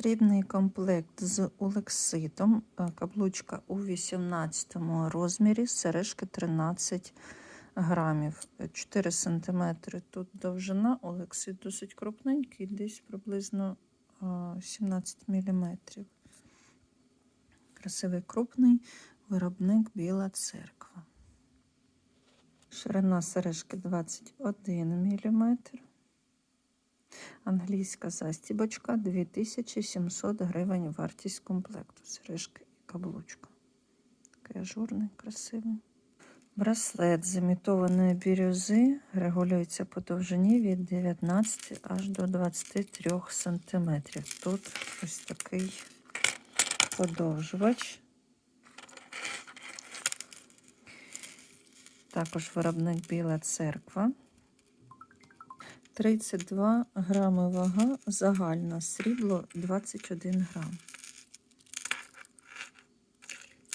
Срібний комплект з олекситом, е, каблучка у 18 розмірі, сережки 13 грамів, 4 см тут довжина, олексит досить крупненький, десь приблизно е, 17 мм. Красивий крупний виробник Біла церква. Ширина сережки 21 мм. Англійська застібочка 2700 гривень вартість комплекту. Сережки і каблучка. Такий ажурний, красивий. Браслет з імітованої бірюзи регулюється по довжині від 19 аж до 23 см. Тут ось такий подовжувач. Також виробник Біла церква. 32 грами вага, загальна срібло 21 грам.